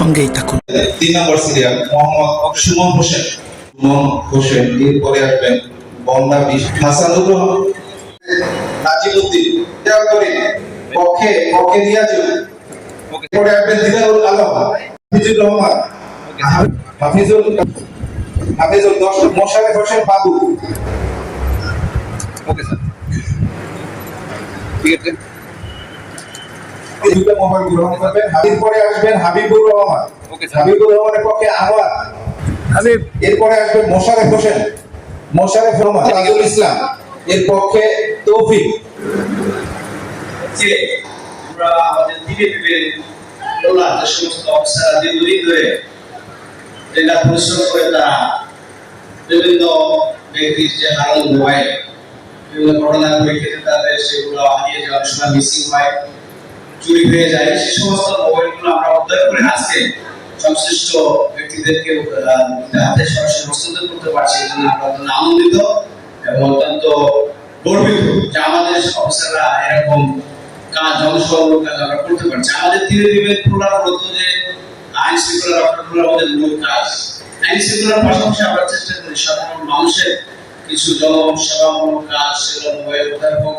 সঙ্গেই থাকুন। তিন নম্বর সিরিয়াল মোহাম্মদ সুমন হোসেন। সুমন হোসেন এরপরে আসবেন বন্দা বিশ হাসানুর রহমান নাজিমুদ্দিন দেওয়া করি পক্ষে পক্ষে এরপরে আসবেন দিদারুল আলম। হাফিজুর রহমান। হাফিজুল হাফিজুল মোশারেফ হোসেন বাবু ওকে স্যার ঠিক আছে। এই দুটো মোবাইল গ্রহণ করবেন এরপরে আসবেন হাবিবুর রহমান। হাবিবুর রহমানের পক্ষে আমার হাবিব। এরপরে আসবে মোশারেফ হোসেন। মোশারেফ রহমান রাজুল ইসলাম। এর পক্ষে তৌফিক। আমরা আমাদের ধীরে ধীরে লোলা যে সমস্ত অফিসাররা দীর্ঘদিন ধরে যেটা পরিশ্রম করে তারা বিভিন্ন ব্যক্তির যে হারানো মোবাইল বিভিন্ন ঘটনার পরিপ্রেক্ষিতে তাদের সেগুলো হারিয়ে যাওয়ার সময় মিসিং হয়। চুরি হয়ে যায় সেই সমস্ত মোবাইলগুলো আমরা উদ্ধার করে আজকে সংশ্লিষ্ট ব্যক্তিদেরকে হাতে সরাসরি হস্তান্তর করতে পারছি এই জন্য আমরা অত্যন্ত আনন্দিত এবং অত্যন্ত গর্বিত যে আমাদের অফিসাররা এরকম কাজ জনসংযোগ কাজ আমরা করতে পারছি। আমাদের ধীরে ধীরে প্রোগ্রাম মূলত যে আইন শৃঙ্খলা রক্ষা করা আমাদের মূল কাজ। আইন শৃঙ্খলার পাশাপাশি আমরা চেষ্টা করি সাধারণ মানুষের কিছু জনসেবামূলক কাজ, সেগুলো মোবাইল উদ্ধার হোক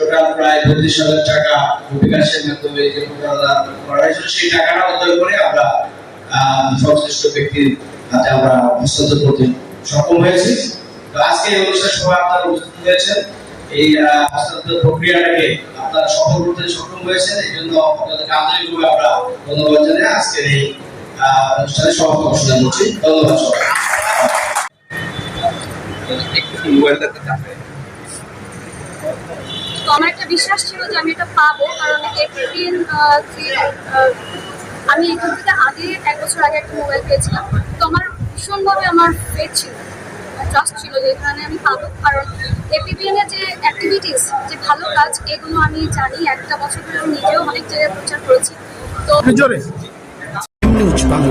টোটাল প্রায় বত্রিশ হাজার টাকা বিকাশের মাধ্যমে যে প্রতারণা করা সেই টাকাটা উদ্ধার করে আমরা সংশ্লিষ্ট ব্যক্তির হাতে আমরা হস্তান্তর করতে সক্ষম হয়েছি। তো আজকে এই অনুষ্ঠান সভায় আপনারা উপস্থিত হয়েছেন। এই হস্তান্তর প্রক্রিয়াটাকে আপনারা সফল করতে সক্ষম হয়েছেন। এই জন্য আপনাদেরকে আন্তরিকভাবে আমরা ধন্যবাদ জানাই। আজকের এই অনুষ্ঠানে সভাপতি ঘোষণা করছি। ধন্যবাদ সবাই একটু মোবাইলটা আমার একটা বিশ্বাস ছিল যে আমি এটা পাবো কারণ এপ্রিল আমি এখান থেকে আগে এক বছর আগে একটা মোবাইল পেয়েছিলাম। তো আমার ভীষণভাবে আমার ফেট ছিল ট্রাস্ট ছিল যে এখানে আমি পাবো। কারণ এপিবিএন এর যে অ্যাক্টিভিটিস যে ভালো কাজ এগুলো আমি জানি। একটা বছর ধরে আমি নিজেও অনেক জায়গায় প্রচার করেছি। তো জোরে। নিউজ বাংলা।